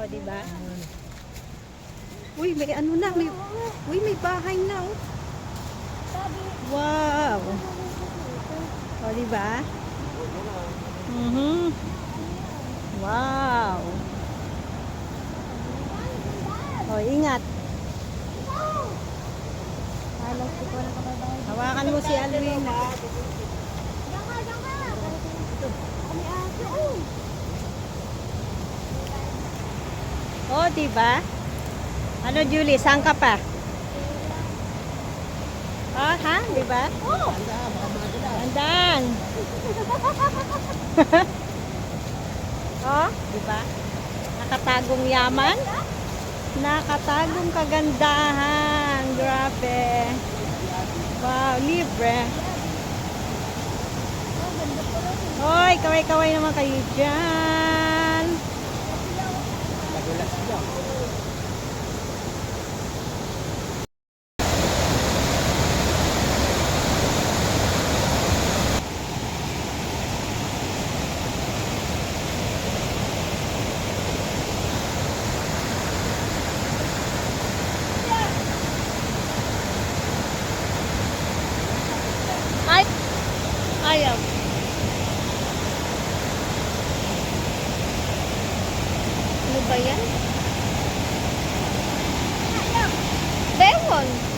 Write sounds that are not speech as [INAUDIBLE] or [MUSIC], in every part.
O, di ba? Uy, may ano na, may Uy, may bahay na, oh. Wow. O, di ba? Mhm. Wow. O, ingat. Hawakan mo si Alwin. Oh, di ba? Ano, Julie? Saan ka pa? [LAUGHS] Oh, ha? Di ba? Oh. Andan. oh, di ba? Nakatagong yaman. Nakatagong kagandahan. Grabe. Wow, libre. Hoy, kaway-kaway naman kayo dyan. Ay, ayaw. Ano ba yan? Bewon.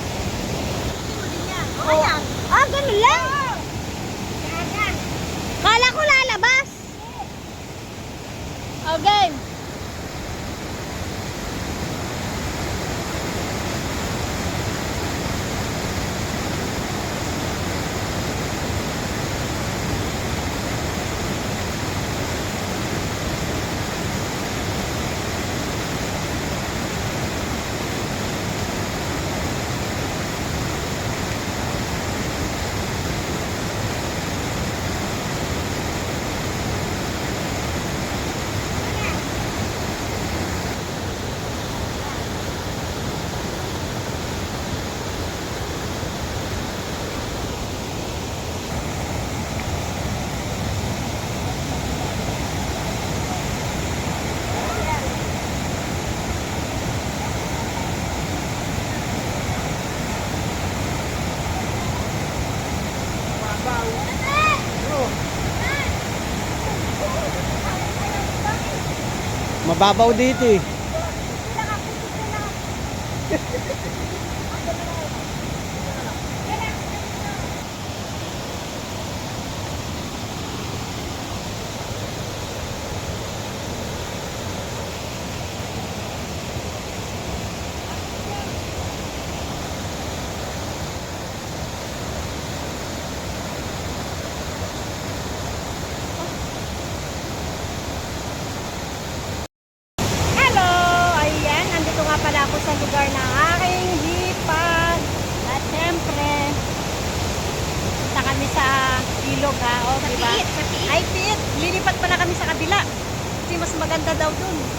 Mababaw dito eh. [LAUGHS] ilog ha. O, Sa diba? piit, sa piit. Ay, pit! Lilipat pala kami sa kabila. Kasi mas maganda daw dun.